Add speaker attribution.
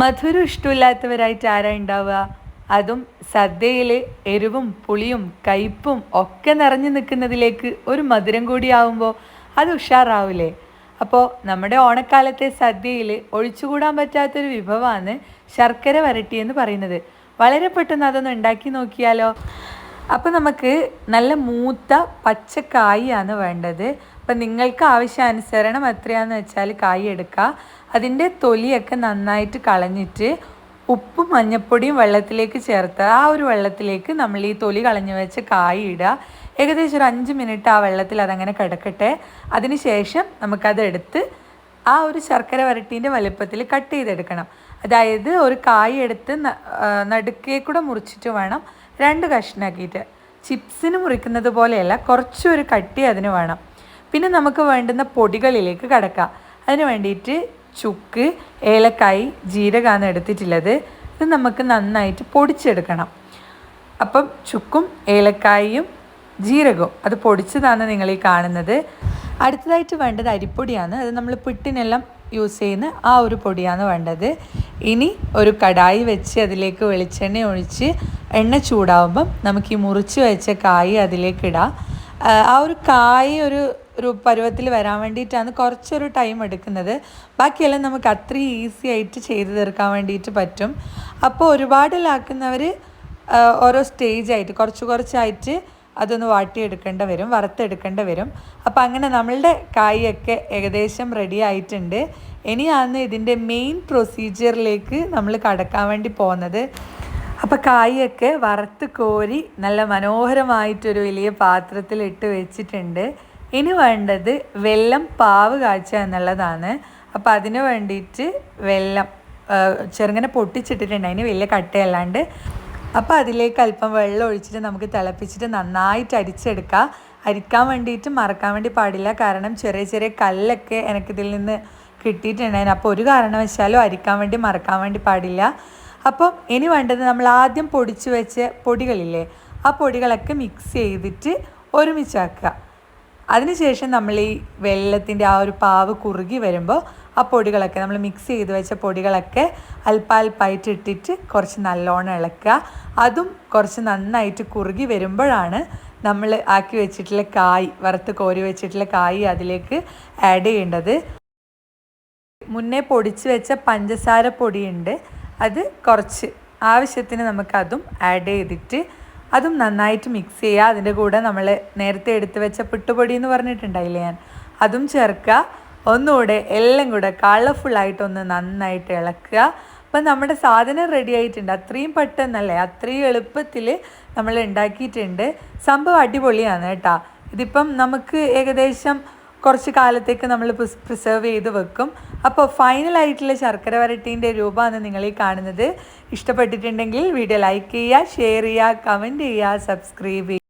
Speaker 1: മധുരം ഇഷ്ടമില്ലാത്തവരായിട്ട് ആരാ ഉണ്ടാവുക? അതും സദ്യയിൽ എരിവും പുളിയും കയ്പും ഒക്കെ നിറഞ്ഞു നിൽക്കുന്നതിലേക്ക് ഒരു മധുരം കൂടി ആവുമ്പോൾ അത് ഉഷാറാവില്ലേ അപ്പോൾ നമ്മുടെ ഓണക്കാലത്തെ സദ്യയിൽ ഒഴിച്ചുകൂടാൻ പറ്റാത്തൊരു വിഭവമാണ് ശർക്കര വരട്ടി എന്ന് പറയുന്നത്. വളരെ പെട്ടെന്ന് അതൊന്ന് ഉണ്ടാക്കി നോക്കിയാലോ? അപ്പോൾ നമുക്ക് നല്ല മൂത്ത പച്ചക്കായാണ് വേണ്ടത്. അപ്പം നിങ്ങൾക്ക് ആവശ്യാനുസരണം എത്രയാണെന്ന് വെച്ചാൽ കായ് എടുക്കുക അതിന്റെ തൊലിയൊക്കെ നന്നായിട്ട് കളഞ്ഞിട്ട് ഉപ്പും മഞ്ഞപ്പൊടിയും വെള്ളത്തിലേക്ക് ചേർത്ത് ആ ഒരു വെള്ളത്തിലേക്ക് നമ്മൾ ഈ തൊലി കളഞ്ഞു വെച്ച് കായ് ഇടുക. ഏകദേശം ഒരു അഞ്ച് മിനിറ്റ് ആ വെള്ളത്തിൽ അതങ്ങനെ കിടക്കട്ടെ. അതിനുശേഷം നമുക്കതെടുത്ത് ആ ഒരു ശർക്കര വരട്ടീന്റെ വലുപ്പത്തിൽ കട്ട് ചെയ്തെടുക്കണം. അതായത് ഒരു കായ് എടുത്ത് നടുക്കേ കൂടെ മുറിച്ചിട്ട് വേണം രണ്ട് കഷ്ണാക്കിയിട്ട് ചിപ്സിന് മുറിക്കുന്നത് പോലെയല്ല കുറച്ചൊരു കട്ടി അതിന് വേണം. പിന്നെ നമുക്ക് വേണ്ടുന്ന പൊടികളിലേക്ക് കടക്കാം. അതിന് വേണ്ടിയിട്ട് ചുക്ക് ഏലക്കായി ജീരകമാണ് എടുത്തിട്ടുള്ളത്. ഇത് നമുക്ക് നന്നായിട്ട് പൊടിച്ചെടുക്കണം. അപ്പം ചുക്കും ഏലക്കായും ജീരകവും അത് പൊടിച്ചതാണ് നിങ്ങൾ ഈ കാണുന്നത്. അടുത്തതായിട്ട് വേണ്ടത് അരിപ്പൊടിയാണ്. അത് നമ്മൾ പിട്ടിനെല്ലാം യൂസ് ചെയ്യുന്ന ആ ഒരു പൊടിയാണ് വേണ്ടത്. ഇനി ഒരു കടായി വെച്ച് അതിലേക്ക് വെളിച്ചെണ്ണ ഒഴിച്ച് എണ്ണ ചൂടാവുമ്പം നമുക്ക് ഈ മുറിച്ച് വെച്ച കായ് അതിലേക്ക് ഇടാം. ആ ഒരു കായ് ഒരു ഒരു പരുവത്തിൽ വരാൻ വേണ്ടിയിട്ടാണ് കുറച്ചൊരു ടൈം എടുക്കുന്നത്. ബാക്കിയെല്ലാം നമുക്ക് അത്രയും ഈസി ആയിട്ട് ചെയ്ത് തീർക്കാൻ വേണ്ടിയിട്ട് പറ്റും. അപ്പോൾ ഒരുപാട് ലാക്കുന്നവർ ഓരോ സ്റ്റേജായിട്ട് കുറച്ച് കുറച്ചായിട്ട് അതൊന്ന് വാട്ടിയെടുക്കേണ്ട വരും വറുത്തെടുക്കേണ്ട വരും. അപ്പോൾ അങ്ങനെ നമ്മളുടെ കായൊക്കെ ഏകദേശം റെഡി ആയിട്ടുണ്ട്. ഇനിയാണ് ഇതിന്റെ മെയിൻ പ്രൊസീജിയറിലേക്ക് നമ്മൾ കടക്കാൻ വേണ്ടി പോകുന്നത്. അപ്പോൾ കായൊക്കെ വറുത്ത് കോരി നല്ല മനോഹരമായിട്ടൊരു വലിയ പാത്രത്തിൽ ഇട്ട് വെച്ചിട്ടുണ്ട്. ഇനി വേണ്ടത് വെള്ളം പാവ് കാഴ്ച എന്നുള്ളതാണ്. അപ്പോൾ അതിന് വേണ്ടിയിട്ട് വെള്ളം ചെറുങ്ങനെ പൊട്ടിച്ചിട്ടിട്ടുണ്ട്. അതിന് വലിയ കട്ടയല്ലാണ്ട്. അപ്പോൾ അതിലേക്ക് അല്പം വെള്ളം ഒഴിച്ചിട്ട് നമുക്ക് തിളപ്പിച്ചിട്ട് നന്നായിട്ട് അരിച്ചെടുക്കുക അരിക്കാൻ വേണ്ടിയിട്ട് മറക്കാൻ വേണ്ടി പാടില്ല. കാരണം ചെറിയ ചെറിയ കല്ലൊക്കെ എനിക്കിതിൽ നിന്ന് കിട്ടിയിട്ടുണ്ടായിരുന്നു. അപ്പോൾ ഒരു കാരണവശാലും അരിക്കാൻ വേണ്ടി മറക്കാൻ വേണ്ടി പാടില്ല. അപ്പം ഇനി വേണ്ടത് നമ്മൾ ആദ്യം പൊടിച്ച് വെച്ച പൊടികളില്ലേ ആ പൊടികളൊക്കെ മിക്സ് ചെയ്തിട്ട് ഒരുമിച്ചാക്കുക. അതിനുശേഷം നമ്മൾ ഈ വെള്ളത്തിന്റെ ആ ഒരു പാവ് കുറുകി വരുമ്പോൾ ആ പൊടികളൊക്കെ നമ്മൾ മിക്സ് ചെയ്ത് വെച്ച പൊടികളൊക്കെ അല്പാൽപ്പായിട്ട് ഇട്ടിട്ട് കുറച്ച് നല്ലോണം ഇളക്കുക. അതും കുറച്ച് നന്നായിട്ട് കുറുകി വരുമ്പോഴാണ് നമ്മൾ ആക്കി വെച്ചിട്ടുള്ള കായ് വറുത്ത് കോരി വെച്ചിട്ടുള്ള കായ് അതിലേക്ക് ആഡ് ചെയ്യേണ്ടത്. മുന്നേ പൊടിച്ച് വെച്ച പഞ്ചസാര പൊടിയുണ്ട്. അത് കുറച്ച് ആവശ്യത്തിന് നമുക്കതും ആഡ് ചെയ്തിട്ട് അതും നന്നായിട്ട് മിക്സ് ചെയ്യുക. അതിന്റെ കൂടെ നമ്മൾ നേരത്തെ എടുത്ത് വെച്ച പുട്ടുപൊടി എന്ന് പറഞ്ഞിട്ടുണ്ടായില്ലേ ഞാൻ? അതും ചേർക്കുക. ഒന്നുകൂടെ എല്ലാം കൂടെ കളർഫുള്ളായിട്ടൊന്ന് നന്നായിട്ട് ഇളക്കുക. അപ്പം നമ്മുടെ സാധനം റെഡി ആയിട്ടുണ്ട്. അത്രയും പെട്ടെന്നല്ലേ അത്രയും എളുപ്പത്തിൽ നമ്മൾ ഉണ്ടാക്കിയിട്ടുണ്ട്. സംഭവം അടിപൊളിയാണ് കേട്ടോ. ഇതിപ്പം നമുക്ക് ഏകദേശം കുറച്ച് കാലത്തേക്ക് നമ്മൾ പ്രിസർവ് ചെയ്ത് വെക്കും. അപ്പോൾ ഫൈനലായിട്ടുള്ള ശർക്കര വരട്ടീന്റെ രൂപമാണ് നിങ്ങൾ ഈ കാണുന്നത്. ഇഷ്ടപ്പെട്ടിട്ടുണ്ടെങ്കിൽ വീഡിയോ ലൈക്ക് ചെയ്യുക ഷെയർ ചെയ്യുക കമന്റ് ചെയ്യുക സബ്സ്ക്രൈബ് ചെയ്യുക.